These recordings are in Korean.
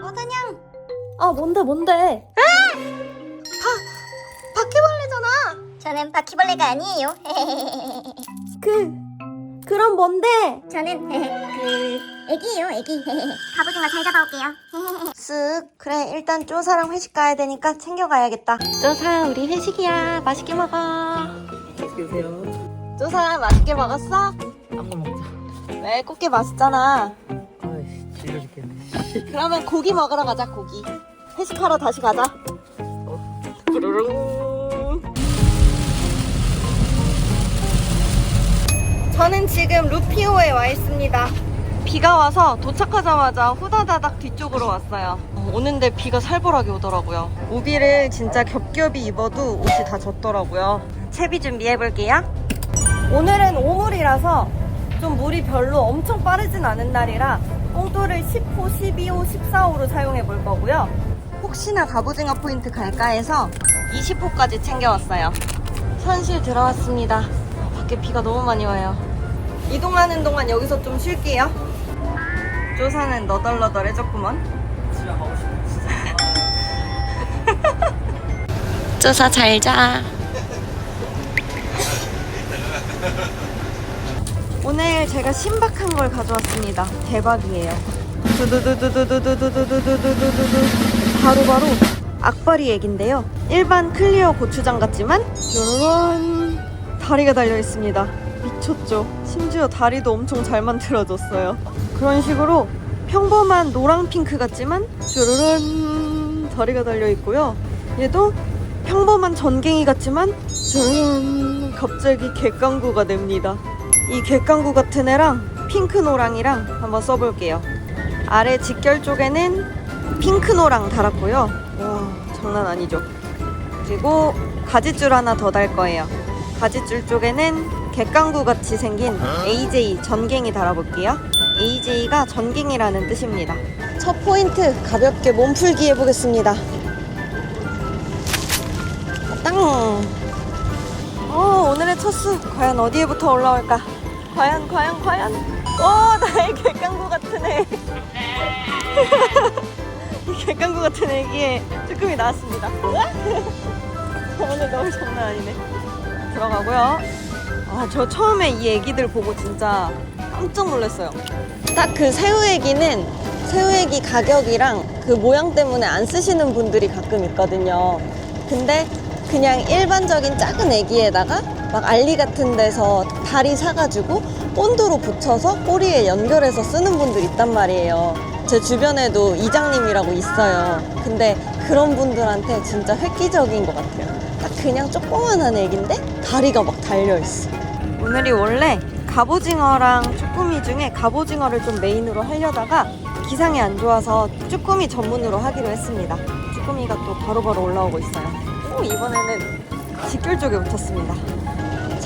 어 사냥 아 뭔데 뭔데? 바퀴벌레잖아 저는 바퀴벌레가 아니에요 그 그럼 뭔데? 저는 그 애기예요 애기 갑오징어 잘 잡아올게요 쓱 그래 일단 쪼사랑 회식 가야 되니까 챙겨가야겠다 쪼사 우리 회식이야 맛있게 먹어 맛있게 드세요. 쪼사 맛있게 먹었어? 딴거 먹자. 왜 꽃게 맛있잖아 아이씨, 질려 죽겠네. 그러면 고기 먹으러 가자 고기 회식하러 다시 가자 뾰로롱. 저는 지금 루피오에 와 있습니다. 비가 와서 도착하자마자 후다다닥 뒤쪽으로 왔어요. 어, 오는데 비가 살벌하게 오더라고요. 우비를 진짜 겹겹이 입어도 옷이 다 젖더라고요. 채비 준비해볼게요. 오늘은 오물이라서 좀 물이 별로 엄청 빠르진 않은 날이라 뽕돌을 10호, 12호, 14호로 사용해 볼 거고요. 혹시나 갑오징어 포인트 갈까 해서 20호까지 챙겨왔어요. 현실 들어왔습니다. 아, 밖에 비가 너무 많이 와요. 이동하는 동안 여기서 좀 쉴게요. 조사는 싶어. 조사 잘 자. 오늘 제가 신박한 걸 가져왔습니다. 대박이에요. 두두두두두두두두두두두두두 바로 바로 악바리 액인데요. 일반 클리어 고추장 같지만 짜란 다리가 달려 있습니다. 미쳤죠? 심지어 다리도 엄청 잘 만들어졌어요. 그런 식으로 평범한 노랑 핑크 같지만 쭈르른 다리가 달려 있고요. 얘도 평범한 전갱이 같지만 쭈르른 갑자기 객강구가 됩니다. 이 객강구 같은 애랑 핑크 노랑이랑 한번 써볼게요. 아래 직결 쪽에는 핑크 노랑 달았고요. 와 장난 아니죠? 그리고 가지줄 하나 더 달 거예요. 가지줄 쪽에는 객강구 같이 생긴 AJ 전갱이 달아볼게요. AJ가 전갱이라는 뜻입니다. 첫 포인트 가볍게 몸풀기 해보겠습니다. 땅! 어, 오늘의 첫 수 과연 어디에부터 올라올까? 과연 과연 과연? 오 나의 객강구 같은 애. 이 객강구 같은 애기에 쭈꾸미 나왔습니다. 오늘 너무 장난 아니네. 들어가고요. 아, 저 처음에 이 애기들 보고 진짜 깜짝 놀랐어요. 딱 그 새우 애기는 새우 애기 가격이랑 그 모양 때문에 안 쓰시는 분들이 가끔 있거든요. 근데 그냥 일반적인 작은 애기에다가 막 알리 같은 데서 다리 사가지고 본드로 붙여서 꼬리에 연결해서 쓰는 분들 있단 말이에요. 제 주변에도 이장님이라고 있어요. 근데 그런 분들한테 진짜 획기적인 것 같아요. 딱 그냥 조그만한 애기인데 다리가 막 달려있어. 오늘이 원래 갑오징어랑 쭈꾸미 중에 갑오징어를 좀 메인으로 하려다가 기상이 안 좋아서 쭈꾸미 전문으로 하기로 했습니다. 쭈꾸미가 또 바로바로 올라오고 있어요. 오, 이번에는 직결 쪽에 붙었습니다.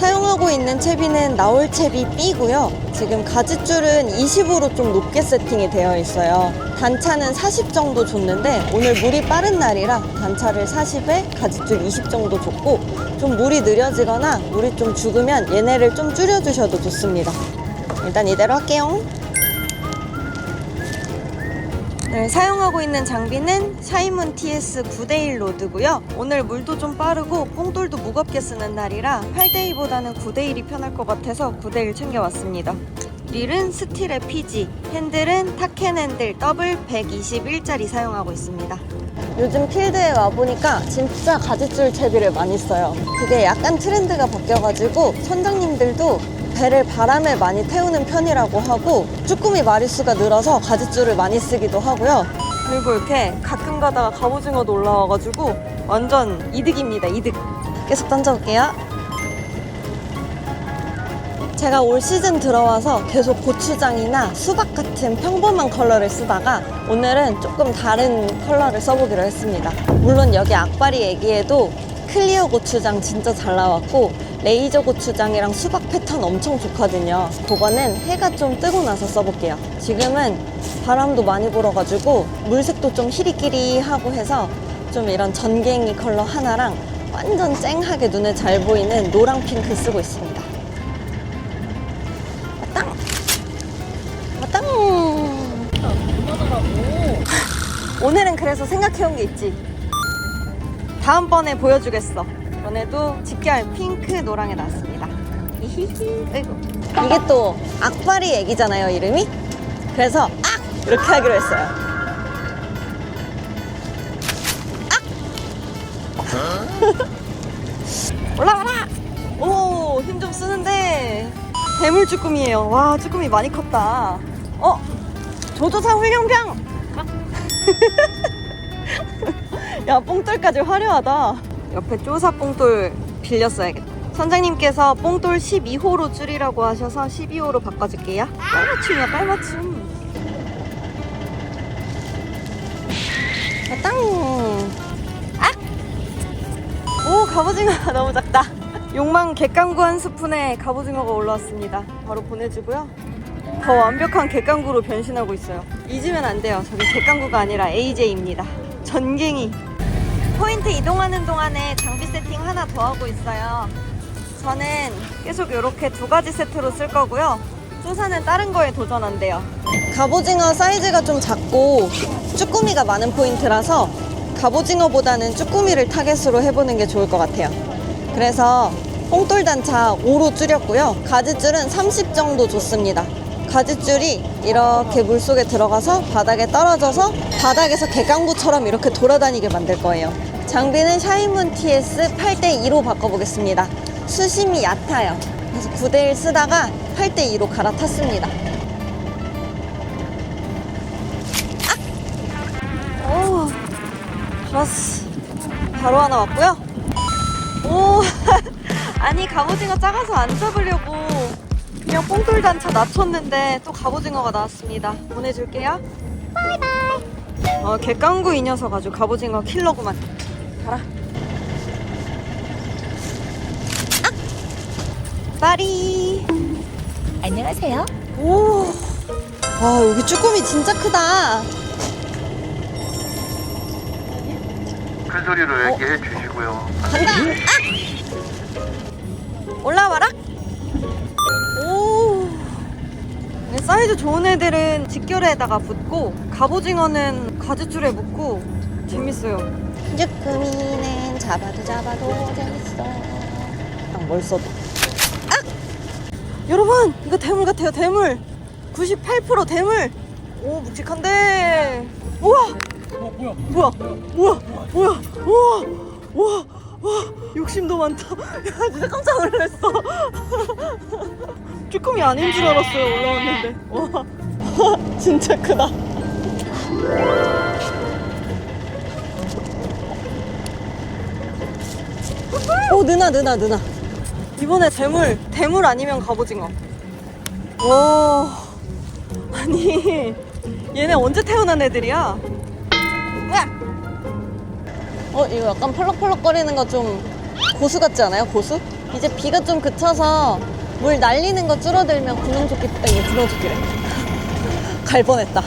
사용하고 있는 채비는 나올 채비 B고요. 지금 가지줄은 20으로 좀 높게 세팅이 되어 있어요. 단차는 40 정도 줬는데 오늘 물이 빠른 날이라 단차를 40에 가지줄 20 정도 줬고 좀 물이 느려지거나 물이 좀 죽으면 얘네를 좀 줄여주셔도 좋습니다. 일단 이대로 할게요. 네, 사용하고 있는 장비는 샤이문 TS 9대1 로드고요. 오늘 물도 좀 빠르고 뽕돌도 무겁게 쓰는 날이라 8대2보다는 9대1이 편할 것 같아서 9대1 챙겨왔습니다. 릴은 스틸의 PG, 핸들은 타켄 핸들 더블 121짜리 사용하고 있습니다. 요즘 필드에 와보니까 진짜 가지줄 채비를 많이 써요. 그게 약간 트렌드가 바뀌어가지고 선장님들도 배를 바람에 많이 태우는 편이라고 하고 쭈꾸미 마리수가 늘어서 가지줄을 많이 쓰기도 하고요. 그리고 이렇게 가끔 가다가 갑오징어도 올라와가지고 완전 이득입니다, 이득. 계속 던져볼게요. 제가 올 시즌 들어와서 계속 고추장이나 수박 같은 평범한 컬러를 쓰다가 오늘은 조금 다른 컬러를 써보기로 했습니다. 물론 여기 악바리 애기에도 클리어 고추장 진짜 잘 나왔고 레이저 고추장이랑 수박 패턴 엄청 좋거든요. 그거는 해가 좀 뜨고 나서 써볼게요. 지금은 바람도 많이 불어가지고 물색도 좀 희리끼리하고 해서 좀 이런 전갱이 컬러 하나랑 완전 쨍하게 눈에 잘 보이는 노랑 핑크 쓰고 있습니다. 와땅! 와땅! 오늘은 그래서 생각해온 게 있지. 다음번에 보여주겠어. 이번에도 집게 핑크 노랑에 나왔습니다. 히히히. 아이고. 이게 또 악바리 애기잖아요, 이름이. 그래서 악! 이렇게 하기로 했어요. 악! 올라와라! 오, 힘 좀 쓰는데 대물 쭈꾸미예요. 와, 쭈꾸미 많이 컸다. 어? 조조사 훈련병! 야, 뽕돌까지 화려하다. 옆에 쪼사 뽕돌 빌렸어야겠다. 선장님께서 뽕돌 12호로 줄이라고 하셔서 12호로 바꿔줄게요. 빨맞춤이야, 빨맞춤. 아, 땅! 아! 오, 갑오징어 너무 작다. 욕망 객강구 한 스푼에 갑오징어가 올라왔습니다. 바로 보내주고요. 더 완벽한 객강구로 변신하고 있어요. 잊으면 안 돼요. 저게 객강구가 아니라 AJ입니다. 전갱이. 포인트 이동하는 동안에 장비 세팅 하나 더 하고 있어요. 저는 계속 이렇게 두 가지 세트로 쓸 거고요. 조사는 다른 거에 도전한대요. 갑오징어 사이즈가 좀 작고 쭈꾸미가 많은 포인트라서 갑오징어보다는 쭈꾸미를 타겟으로 해보는 게 좋을 것 같아요. 그래서 뽕돌 단차 5로 줄였고요. 가지줄은 30 정도 줬습니다. 가지줄이 이렇게 물속에 들어가서 바닥에 떨어져서 바닥에서 개강구처럼 이렇게 돌아다니게 만들 거예요. 장비는 샤인문 TS 8대2로 바꿔보겠습니다. 수심이 얕아요. 그래서 9대1 쓰다가 8대2로 갈아탔습니다. 아! 오, 좋았어. 바로 하나 왔고요. 오, 아니 갑오징어 작아서 안 잡으려고 그냥 뽕돌 단차 낮췄는데 또 갑오징어가 나왔습니다. 보내줄게요. 바이바이. 어, 객강구 이 녀석 아주 갑오징어 킬러구만. 가라. 아! 빠리. 안녕하세요. 오. 와, 여기 쭈꾸미 진짜 크다. 큰 소리로 얘기해 주시고요. 간다. 아! 올라와라. 오. 네, 사이즈 좋은 애들은 직결에다가 붙고 갑오징어는 가지줄에 묶고 재밌어요. 쭈꾸미는 잡아도 잡아도 재밌어. 뭘 써도. 아! 여러분 이거 대물 같아요 대물. 98% 대물. 오 묵직한데. 우와. 뭐야 뭐야 뭐야 뭐야 우와 우와 와 욕심도 많다 야 진짜 깜짝 놀랐어 쭈꾸미 아닌 줄 알았어요 올라왔는데 와 진짜 크다 느나 느나 느나. 이번에 대물 대물 아니면 갑오징어. 와 아니 얘네 언제 태어난 애들이야! 어 이거 약간 펄럭펄럭거리는 거 좀 고수 같지 않아요? 고수? 이제 비가 좀 그쳐서 물 날리는 거 줄어들면 구명조끼 아, 이거 구명조끼래. 갈 뻔했다.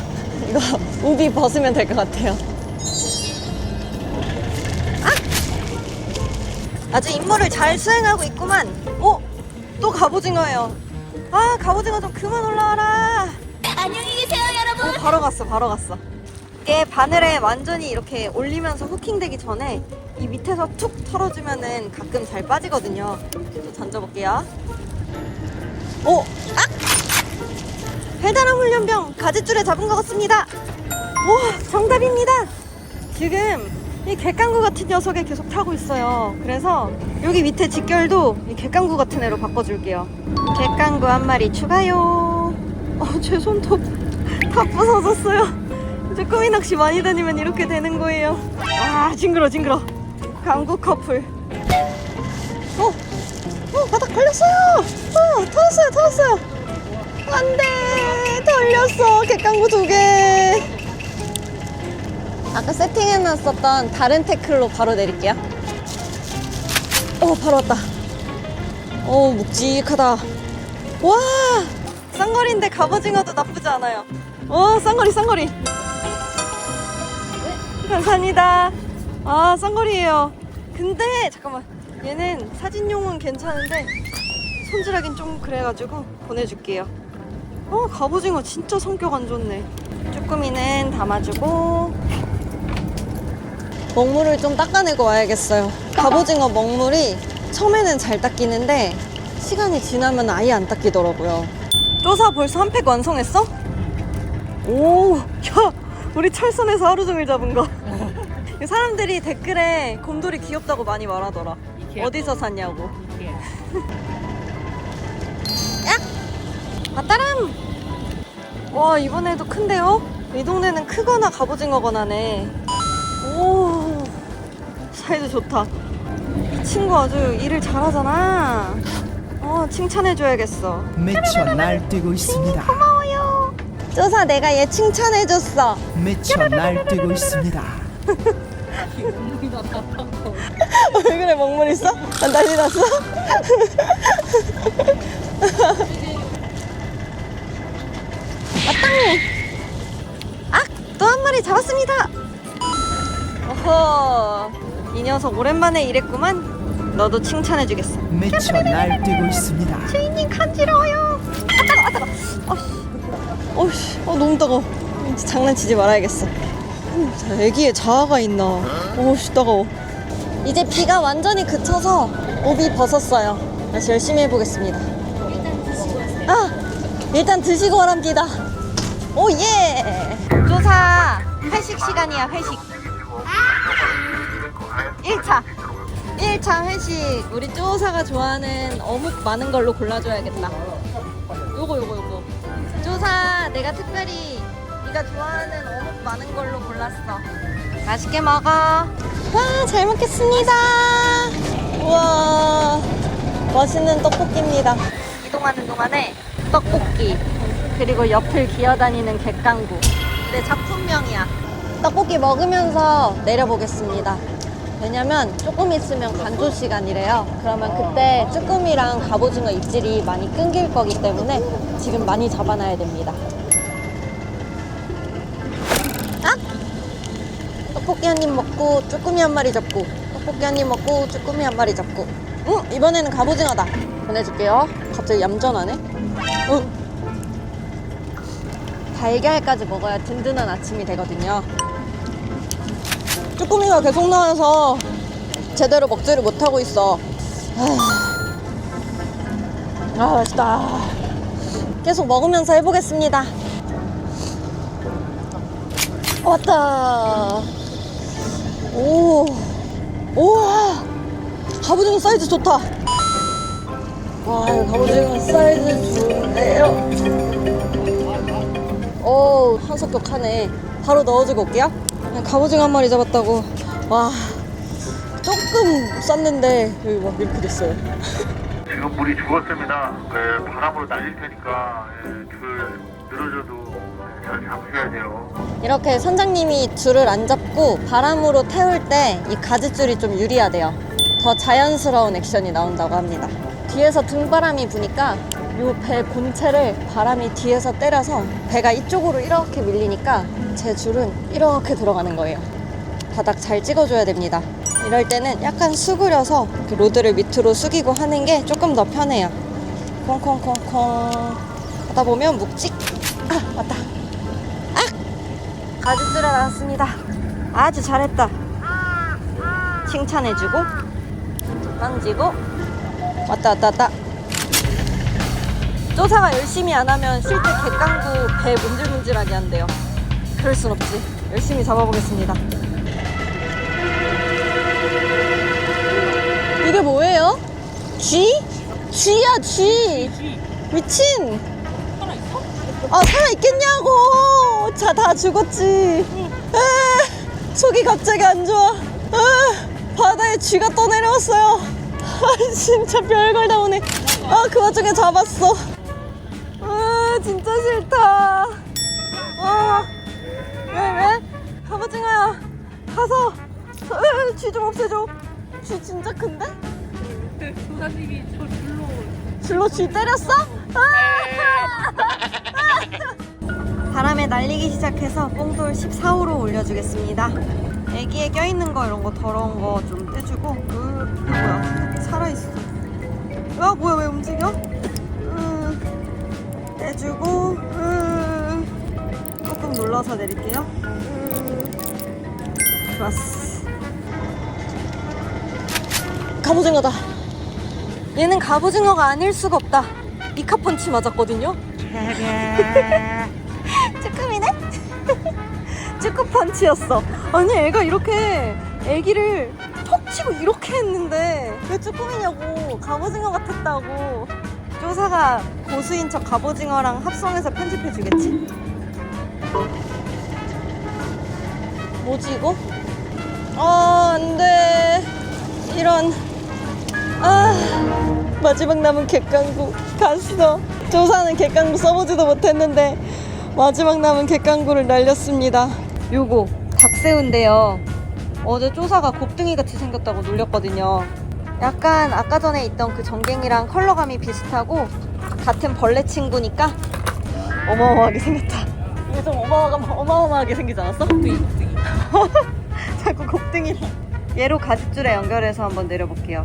이거 우비 벗으면 될 것 같아요 아! 아주 임무를 잘 수행하고 있구만 어? 또 갑오징어예요 아 갑오징어 좀 그만 올라와라 안녕히 계세요, 여러분. 오, 바로 갔어, 바로 갔어. 이게 바늘에 완전히 이렇게 올리면서 후킹되기 전에 이 밑에서 툭 털어주면은 가끔 잘 빠지거든요. 또 던져볼게요. 오, 아! 해다란 훈련병 가지줄에 잡은 것 같습니다. 오, 정답입니다. 지금 이 객강구 같은 녀석에 계속 타고 있어요. 그래서 여기 밑에 직결도 이 객강구 같은 애로 바꿔줄게요. 객강구 한 마리 추가요. 어, 제 손톱 다 부서졌어요. 쭈꾸미 낚시 많이 다니면 이렇게 되는 거예요. 아, 징그러, 징그러. 강구 커플. 어, 어, 바닥 걸렸어요. 어, 터졌어요, 터졌어요. 안 돼, 털렸어. 객강구 두 개. 아까 세팅해놨었던 다른 태클로 바로 내릴게요. 어, 바로 왔다. 어, 묵직하다. 와! 쌍거리인데 갑오징어도 나쁘지 않아요. 오, 쌍거리, 쌍거리. 감사합니다. 아, 쌍거리예요. 근데 잠깐만. 얘는 사진용은 괜찮은데 손질하긴 좀 그래가지고 보내줄게요. 어, 갑오징어 진짜 성격 안 좋네. 쭈꾸미는 담아주고 먹물을 좀 닦아내고 와야겠어요. 갑오징어 먹물이 처음에는 잘 닦이는데 시간이 지나면 아예 안 닦이더라고요. 쪼사 벌써 한 팩 완성했어? 오, 야, 우리 철선에서 하루 종일 잡은 거. 사람들이 댓글에 곰돌이 귀엽다고 많이 말하더라. 어디서 샀냐고. 아따람! 와, 이번에도 큰데요? 이 동네는 크거나 갑오징어거나네. 오, 사이즈 좋다. 이 친구 아주 일을 잘하잖아. 어, 칭찬해줘야겠어. 미쳐 날뛰고 있습니다. 고마워요. 쪼사 내가 얘 칭찬해줬어. 미쳐 날뛰고 있습니다. 왜 그래 먹물 있어? 아, 난리 났어? 왔당! 아! 또 한 마리 잡았습니다! 어허 이 녀석 오랜만에 일했구만. 너도 칭찬해주겠어. 미쳐 날뛰고 있습니다. 주인님 간지러워요. 아 따가 아 따가 어씨 어씨 어 너무 따가워. 진짜 장난치지 말아야겠어. 음, 자, 애기의 자아가 있나. 오씨 따가워. 이제 비가 완전히 그쳐서 옷이 벗었어요. 다시 열심히 해보겠습니다. 아 일단 드시고 오랍니다. 오 예! 조사 회식 시간이야 회식 1차. 1차 회식. 우리 쪼사가 좋아하는 어묵 많은 걸로 골라줘야겠다. 요거 요거 요거. 쪼사 내가 특별히 네가 좋아하는 어묵 많은 걸로 골랐어. 맛있게 먹어. 와 잘 먹겠습니다. 우와 맛있는 떡볶이입니다. 이동하는 동안에 떡볶이 그리고 옆을 기어다니는 객강구. 내 작품명이야. 떡볶이 먹으면서 내려보겠습니다 왜냐면 조금 있으면 간조 시간이래요. 그러면 그때 쭈꾸미랑 갑오징어 입질이 많이 끊길 거기 때문에 지금 많이 잡아놔야 됩니다. 아! 떡볶이 한 입 먹고 쭈꾸미 한 마리 잡고 떡볶이 한 입 먹고 쭈꾸미 한 마리 잡고 응! 이번에는 갑오징어다. 보내줄게요. 갑자기 얌전하네. 응. 달걀까지 먹어야 든든한 아침이 되거든요. 쭈꾸미가 계속 나와서 제대로 먹지를 못하고 있어. 아, 아 맛있다. 계속 먹으면서 해보겠습니다. 왔다. 오, 우와, 갑오징어 사이즈 좋다. 와, 갑오징어 사이즈 좋네요. 오, 한 섞역 하네. 바로 넣어주고 올게요. 갑오징어 한 마리 잡았다고. 와, 조금 쌌는데 여기 막 이렇게 됐어요. 지금 물이 죽었습니다. 그 바람으로 날릴 테니까 예, 줄 늘어져도 잘 잡으셔야 돼요. 이렇게 선장님이 줄을 안 잡고 바람으로 태울 때 이 가지줄이 좀 유리하대요. 더 자연스러운 액션이 나온다고 합니다. 뒤에서 등바람이 부니까 이배 본체를 바람이 뒤에서 때려서 배가 이쪽으로 이렇게 밀리니까 제 줄은 이렇게 들어가는 거예요. 바닥 잘 찍어줘야 됩니다. 이럴 때는 약간 수그려서 그 로드를 밑으로 숙이고 하는 게 조금 더 편해요. 콩콩콩콩 하다 보면 묵직. 아 맞다. 가죽줄에 나왔습니다. 아주 잘했다. 칭찬해주고 던지고 왔다 왔다 왔다. 쪼사가 열심히 안 하면 쉴때 객강구 배 문질문질하게 한대요. 그럴 순 없지. 열심히 잡아보겠습니다. 이게 뭐예요? 쥐? 쥐야 쥐. 미친. 아 살아있겠냐고 자 다 죽었지 에, 속이 갑자기 안 좋아 에, 바다에 쥐가 떠내려왔어요 아 진짜 별걸 다 오네 아 그 와중에 잡았어 아 진짜 싫다 아왜 왜? 갑오징어야 가서 쥐 좀 없애줘 쥐 진짜 큰데? 조사님이 저 줄로 줄로 쥐 때렸어? 아! 바람에 날리기 시작해서 뽕돌 14호로 올려주겠습니다. 애기에 껴있는 거 이런 거 더러운 거 좀 떼주고 으 뭐야 살아있어. 아 뭐야 왜 움직여? 으, 떼주고 으, 조금 눌러서 내릴게요. 으, 좋았어. 갑오징어다. 얘는 갑오징어가 아닐 수가 없다. 이카펀치 맞았거든요. 쭈꾸미네? 쭈꾸펀치였어. 아니 애가 이렇게 애기를 톡 치고 이렇게 했는데 왜 쭈꾸미냐고 갑오징어 같았다고. 조사가 고수인 척 갑오징어랑 합성해서 편집해 주겠지? 뭐지 이거? 아 안돼. 이런. 아 마지막 남은 객강구 갔어. 조사는 객강구 써보지도 못했는데 마지막 남은 객강구를 날렸습니다. 요거 닭새우인데요 어제 조사가 곱등이 같이 생겼다고 놀렸거든요. 약간 아까 전에 있던 그 전갱이랑 컬러감이 비슷하고 같은 벌레 친구니까 어마어마하게 생겼다. 이게 좀 어마어마, 어마어마하게 생기지 않았어? 자꾸 곱등이 얘로 가짓줄에 연결해서 한번 내려볼게요.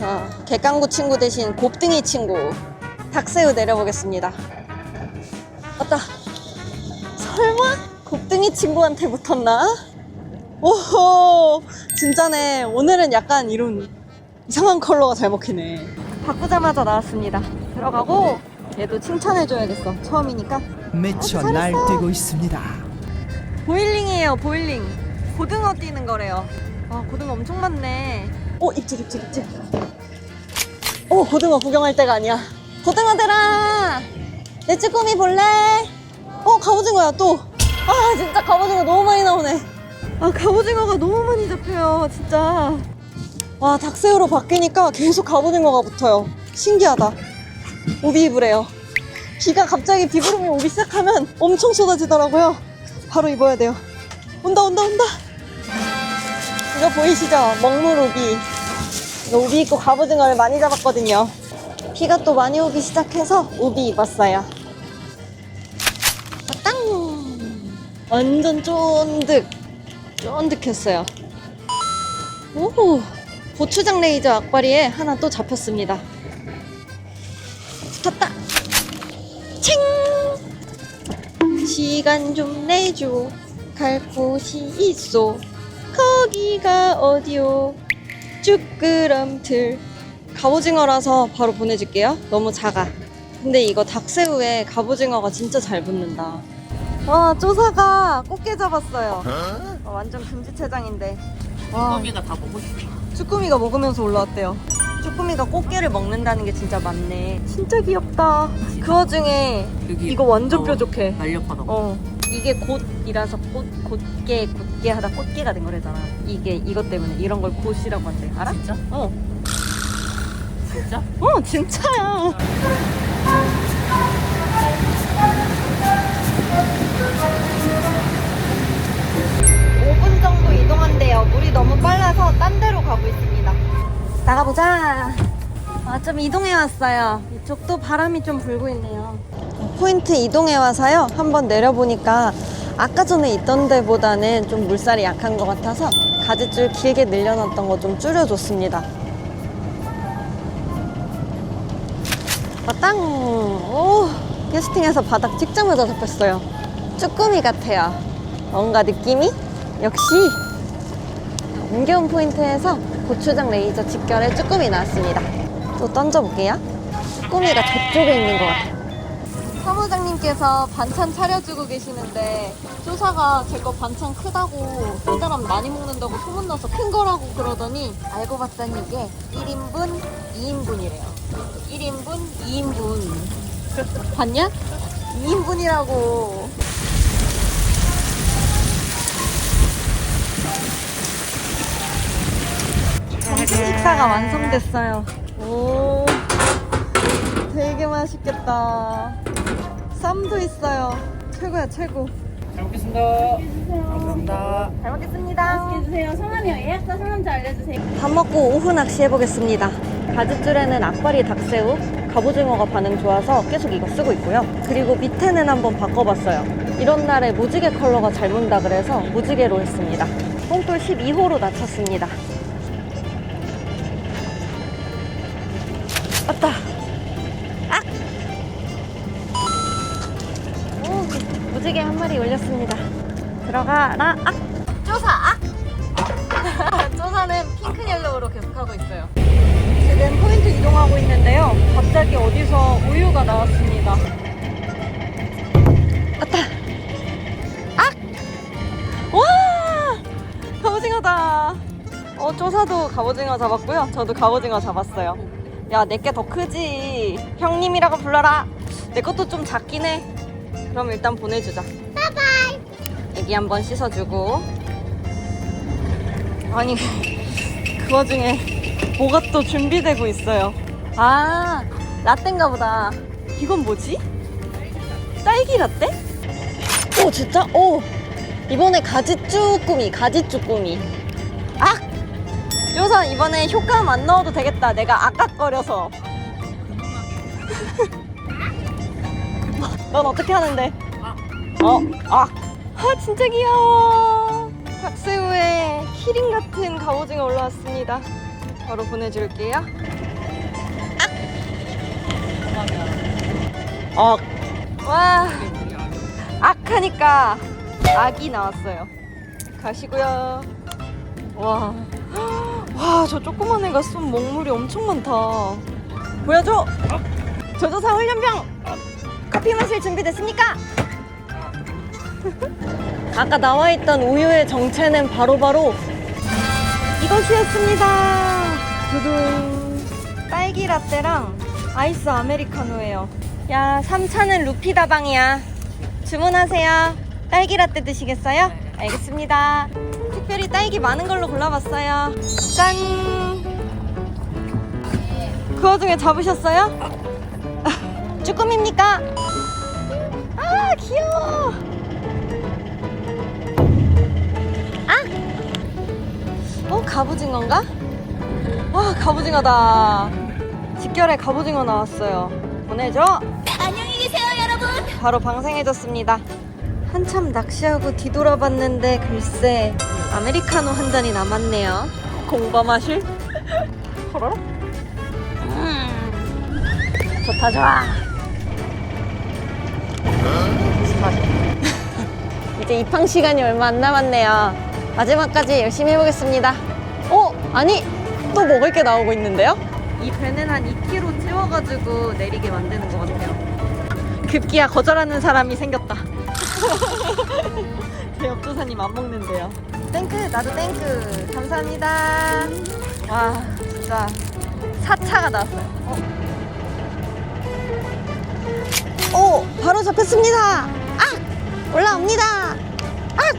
아, 객강구 친구 대신 곱등이 친구. 닭새우 내려보겠습니다. 왔다 설마 곱등이 친구한테 붙었나? 오호 진짜네. 오늘은 약간 이런 이상한 컬러가 잘 먹히네. 바꾸자마자 나왔습니다. 들어가고 얘도 칭찬해줘야겠어. 처음이니까. 미쳐 잘했어. 날뛰고 있습니다. 보일링이에요 보일링. 고등어 뛰는 거래요. 아 고등어 엄청 많네. 오 입질 입질 입질. 오 고등어 구경할 때가 아니야. 고등어들아! 내 쭈꾸미 볼래? 어 갑오징어야 또아 진짜 갑오징어 너무 많이 나오네 아 갑오징어가 너무 많이 잡혀요 진짜 와 닭새우로 바뀌니까 계속 갑오징어가 붙어요 신기하다 오비 입으래요 비가 갑자기 비구름이 오기 시작하면 엄청 쏟아지더라고요 바로 입어야 돼요. 온다 온다 온다. 이거 보이시죠? 먹물. 이거 우비 입고 갑오징어를 많이 잡았거든요. 비가 또 많이 오기 시작해서 우비 입었어요. 땅. 완전 쫀득. 쫀득했어요. 오. 고추장 레이저 악바리에 하나 또 잡혔습니다. 잡았다. 챙. 시간 좀 내줘 갈 곳이 있어 거기가 어디요 쭈끄럼틀 갑오징어라서 바로 보내줄게요 너무 작아 근데 이거 닭새우에 갑오징어가 진짜 잘 붙는다 와 쪼사가 꽃게 잡았어요 어, 완전 금지체장인데 와 쭈꾸미가 다 먹고 싶어. 쭈꾸미가 먹으면서 올라왔대요 쭈꾸미가 꽃게를 먹는다는 게 진짜 많네 진짜 귀엽다 그 와중에 이거 완전 어, 뾰족해 날렵하다. 어 이게 곧이라서 꽃 곧게 곧게 하다 꽃게가 된 거래잖아 이게 이것 때문에 이런 걸 곧이라고 한대 알아? 진짜? 어. 진짜? 어 진짜야 오분 정도 이동한대요. 물이 너무 빨라서 딴 데로 가고 있습니다. 나가보자. 아 좀 이동해 왔어요. 이쪽도 바람이 좀 불고 있네요. 포인트 이동해 와서요. 한번 내려보니까 아까 전에 있던 데보다는 좀 물살이 약한 것 같아서 가지줄 길게 늘려놨던 거 좀 줄여줬습니다. 마땅! 오! 캐스팅해서 바닥 찍자마자 잡혔어요 쭈꾸미 같아요. 뭔가 느낌이? 역시 옮겨온 포인트에서 고추장 레이저 직결에 쭈꾸미 나왔습니다. 또 던져볼게요. 쭈꾸미가 저쪽에 있는 것 같아요. 사무장님께서 반찬 차려주고 계시는데 조사가 제 거 반찬 크다고 이 사람 많이 먹는다고 소문나서 큰 거라고 그러더니 알고 봤더니 이게 1인분, 2인분이래요. 1인분, 2인분. 봤냐? 2인분이라고 식사가 완성됐어요 오 되게 맛있겠다 쌈도 있어요 최고야 최고 잘 먹겠습니다. 감사합니다. 잘 먹겠습니다 해주세요. 성함이요. 예약자 성함 좀 알려주세요. 밥 먹고 오후 낚시 해보겠습니다. 가짓줄에는 악바리 닭새우, 갑오징어가 반응 좋아서 계속 이거 쓰고 있고요. 그리고 밑에는 한번 바꿔봤어요. 이런 날에 무지개 컬러가 잘 문다 그래서 무지개로 했습니다. 뽕돌 12호로 낮췄습니다. 왔다. 악! 오, 무지개 한 마리 올렸습니다. 들어가라. 악! 쪼사 악! 쪼사는 핑크 옐로우로 계속 하고 있어요. 갑자기 어디서 우유가 나왔습니다. 아따! 악! 와! 갑오징어다! 어, 쪼사도 갑오징어 잡았고요. 저도 갑오징어 잡았어요. 야, 내게 더 크지. 형님이라고 불러라. 내 것도 좀 작긴 해. 그럼 일단 보내주자. 바이바이. 애기 한번 씻어주고. 아니, 그 와중에 뭐가 또 준비되고 있어요. 아, 라떼인가 보다. 이건 뭐지? 딸기 라떼? 오, 진짜? 오! 이번에 가지 쭈꾸미, 가지 쭈꾸미. 아! 요선 이번에 효과음 안 넣어도 되겠다. 내가 아깝거려서. 넌 어떻게 하는데? 어? 아! 아, 진짜 귀여워. 박새우에 키링 같은 갑오징어 올라왔습니다. 바로 보내줄게요. 악! 어. 와! 악하니까 악이 나왔어요. 가시고요. 와. 와, 저 조그만 애가 쏜 먹물이 엄청 많다. 보여줘! 조조사 훈련병! 커피 마실 준비됐습니까? 아까 나와 있던 우유의 정체는 바로바로 이것이었습니다. 두둥. 딸기 라떼랑 아이스 아메리카노예요. 야, 3차는 루피 다방이야. 주문하세요. 딸기 라떼 드시겠어요? 알겠습니다. 특별히 딸기 많은 걸로 골라봤어요. 짠! 그 와중에 잡으셨어요? 쭈꾸미입니까? 아, 귀여워! 어, 갑오징어인가? 와, 갑오징어다. 직결에 갑오징어 나왔어요. 보내줘. 안녕히 계세요 여러분 바로 방생해졌습니다. 한참 낚시하고 뒤돌아봤는데 글쎄 아메리카노 한 잔이 남았네요. 공범하실? 호로록? 음, 좋다 좋아. 이제 입항 시간이 얼마 안 남았네요. 마지막까지 열심히 해보겠습니다. 어? 아니 또 먹을 게 나오고 있는데요? 이 배는 한 2kg 찌워가지고 내리게 만드는 것 같아요. 급기야 거절하는 사람이 생겼다. 제 옆조사님 안 먹는데요. 땡크 나도 땡크 감사합니다. 와 진짜 4차가 나왔어요. 어. 오 바로 잡혔습니다. 아 올라옵니다. 아!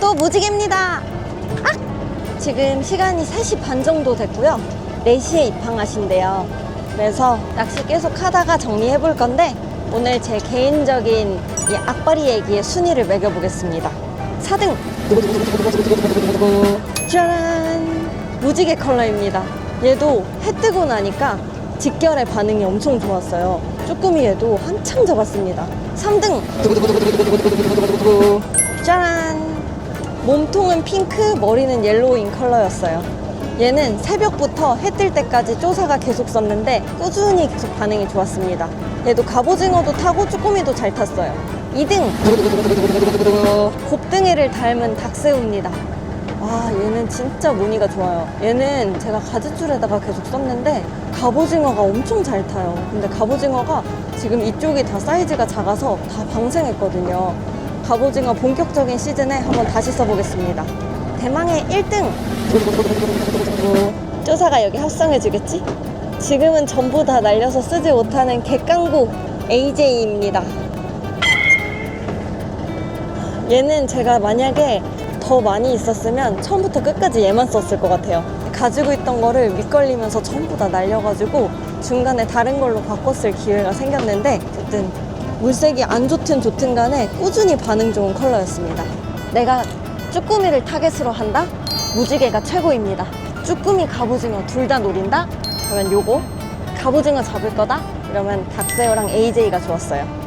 또 무지개입니다. 아! 지금 시간이 3시 반 정도 됐고요. 4시에 입항하신대요. 그래서 낚시 계속 하다가 정리해 볼 건데 오늘 제 개인적인 이 악바리 얘기의 순위를 매겨보겠습니다. 4등! 짜란! 무지개 컬러입니다. 얘도 해 뜨고 나니까 직결의 반응이 엄청 좋았어요. 쭈꾸미 얘도 한참 잡았습니다. 3등! 짜란! 몸통은 핑크, 머리는 옐로우인 컬러였어요. 얘는 새벽부터 해 뜰 때까지 쪼사가 계속 썼는데 꾸준히 계속 반응이 좋았습니다. 얘도 갑오징어도 타고 쭈꾸미도 잘 탔어요. 2등! 곱등이를 닮은 닭새우입니다. 와 얘는 진짜 무늬가 좋아요. 얘는 제가 가지줄에다가 계속 썼는데 갑오징어가 엄청 잘 타요. 근데 갑오징어가 지금 이쪽이 다 사이즈가 작아서 다 방생했거든요. 갑오징어 본격적인 시즌에 한번 다시 써보겠습니다. 대망의 1등! 쪼사가 여기 합성해주겠지? 지금은 전부 다 날려서 쓰지 못하는 객강구 AJ입니다. 얘는 제가 만약에 더 많이 있었으면 처음부터 끝까지 얘만 썼을 것 같아요. 가지고 있던 거를 밑걸리면서 전부 다 날려가지고 중간에 다른 걸로 바꿨을 기회가 생겼는데 어쨌든 물색이 안 좋든 좋든 간에 꾸준히 반응 좋은 컬러였습니다. 내가 쭈꾸미를 타겟으로 한다? 무지개가 최고입니다. 쭈꾸미, 갑오징어 둘 다 노린다? 그러면 요거. 갑오징어 잡을 거다? 이러면 닭새우랑 AJ가 좋았어요.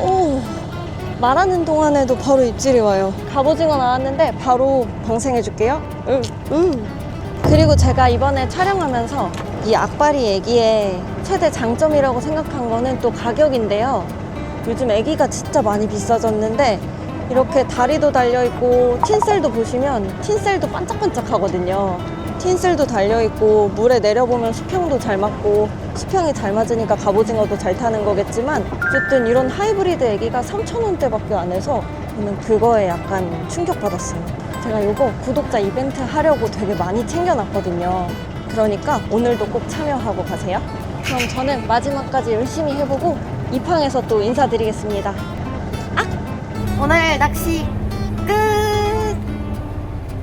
오, 말하는 동안에도 바로 입질이 와요. 갑오징어 나왔는데 바로 방생해줄게요. 응, 응. 그리고 제가 이번에 촬영하면서 이 악바리 애기의 최대 장점이라고 생각한 거는 또 가격인데요. 요즘 애기가 진짜 많이 비싸졌는데 이렇게 다리도 달려있고 틴셀도 보시면 틴셀도 반짝반짝 하거든요. 틴슬도 달려있고 물에 내려보면 수평도 잘 맞고 수평이 잘 맞으니까 갑오징어도 잘 타는 거겠지만 어쨌든 이런 하이브리드 애기가 3,000원대밖에 안 해서 저는 그거에 약간 충격받았어요. 제가 이거 구독자 이벤트 하려고 되게 많이 챙겨놨거든요. 그러니까 오늘도 꼭 참여하고 가세요. 그럼 저는 마지막까지 열심히 해보고 이팡에서 또 인사드리겠습니다. 아! 오늘 낚시 끝!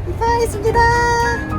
이팡했습니다.